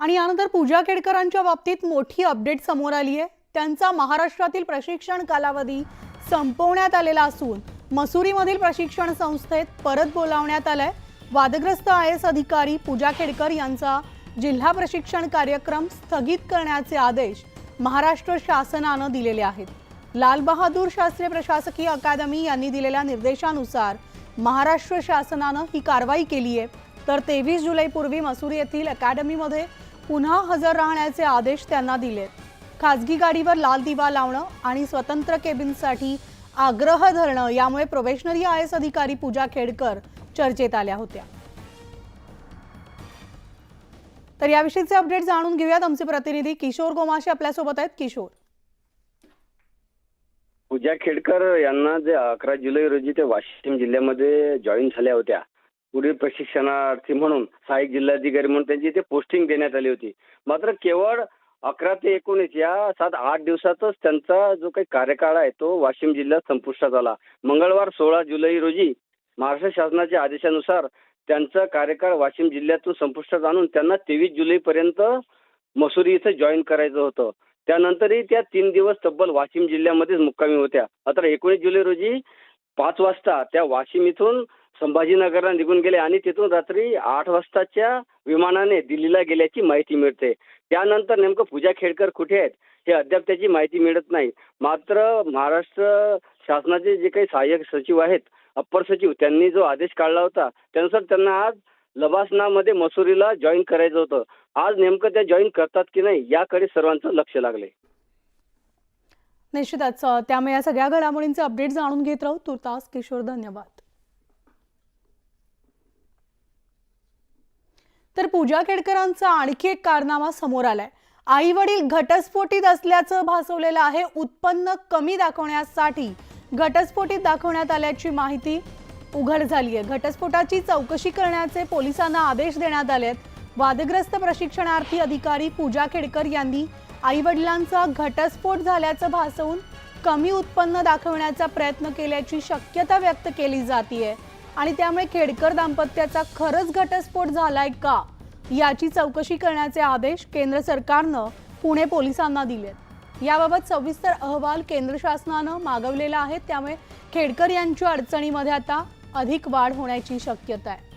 आणि यानंतर पूजा केडकरांच्या बाबतीत मोठी अपडेट समोर आली आहे. त्यांचा महाराष्ट्रातील प्रशिक्षण कालावधी संपवण्यात आलेला असून मसुरीमधील प्रशिक्षण संस्थेत परत बोलावण्यात आलंय. वादग्रस्त आय एस अधिकारी पूजा खेडकर यांचा जिल्हा प्रशिक्षण कार्यक्रम स्थगित करण्याचे आदेश महाराष्ट्र शासनानं दिलेले आहेत. लालबहादूर शास्त्रीय प्रशासकीय अकादमी यांनी दिलेल्या निर्देशानुसार महाराष्ट्र शासनानं ही कारवाई केली आहे. तर तेवीस जुलैपूर्वी मसुरी येथील अकॅडमीमध्ये पुन्हा हजर राहण्याचे आदेश त्यांना दिलेत खाजगी गाडीवर लाल दिवा लावणं आणि स्वतंत्र केबिनसाठी आग्रह धरणं यामुळे प्रोबेशनरी आय एस अधिकारी पूजा खेडकर चर्चेत आल्या होत्या. तर याविषयीचे अपडेट जाणून घेऊयात. आमचे प्रतिनिधी किशोर गोमाशे आपल्यासोबत आहेत. किशोर. पूजा खेडकर यांना जे अकरा जुलै रोजी ते वाशिम जिल्ह्यामध्ये जॉईन झाल्या होत्या. पुढील प्रशिक्षणार्थी म्हणून सहाय्यक जिल्हाधिकारी म्हणून त्यांची इथे पोस्टिंग देण्यात आली होती. मात्र केवळ अकरा ते एकोणीस या सात आठ दिवसातच त्यांचा जो काही कार्यकाळ आहे तो वाशिम जिल्ह्यात संपुष्टात आला. मंगळवार सोळा जुलै रोजी महाराष्ट्र शासनाच्या आदेशानुसार त्यांचा कार्यकाळ वाशिम जिल्ह्यातून संपुष्टात आणून त्यांना तेवीस जुलैपर्यंत मसुरी इथं जॉईन करायचं होतं. त्यानंतरही त्या तीन दिवस तब्बल वाशिम जिल्ह्यामध्येच मुक्कामी होत्या. आता एकोणीस जुलै रोजी पाच वाजता त्या वाशिम इथून संभाजीनगरला निघून गेले आणि तिथून रात्री आठ वाजताच्या विमानाने दिल्लीला गेल्याची माहिती मिळते. त्यानंतर नेमकं पूजा खेडकर कुठे आहेत हे अद्याप त्याची माहिती मिळत नाही. मात्र महाराष्ट्र शासनाचे जे काही सहाय्यक सचिव आहेत अप्पर सचिव त्यांनी जो आदेश काढला होता त्यानुसार त्यांना आज लबासनामध्ये मसुरीला जॉईन करायचं होतं. आज नेमकं त्या जॉईन करतात की नाही याकडे सर्वांचं लक्ष लागले निश्चितच. त्यामुळे या सगळ्या घडामोडींचे अपडेट जाणून घेत राहू. तुर्तास किशोर धन्यवाद. तर पूजा केडकरांचा आणखी एक कारनामा समोर आलाय. आई वडील घटस्फोटीत असल्याचं भासवलेलं आहे. उत्पन्न कमी दाखवण्यासाठी घटस्फोटीत दाखवण्यात आल्याची माहिती उघड झाली आहे घटस्फोटाची चौकशी करण्याचे पोलिसांना आदेश देण्यात आले आहेत वादग्रस्त प्रशिक्षणार्थी अधिकारी पूजा खेडकर यांनी आई वडिलांचा घटस्फोट झाल्याचं भासवून कमी उत्पन्न दाखवण्याचा प्रयत्न केल्याची शक्यता व्यक्त केली जाते आणि त्यामुळे खेडकर दाम्पत्याचा खरंच घटस्फोट झालाय का? याची चौकशी करण्याचे आदेश केंद्र सरकारनं पुणे पोलिसांना दिलेत. याबाबत सविस्तर अहवाल केंद्र शासनानं मागवलेला आहे. त्यामुळे खेडकर यांच्या अडचणीमध्ये आता अधिक वाढ होण्याची शक्यता आहे.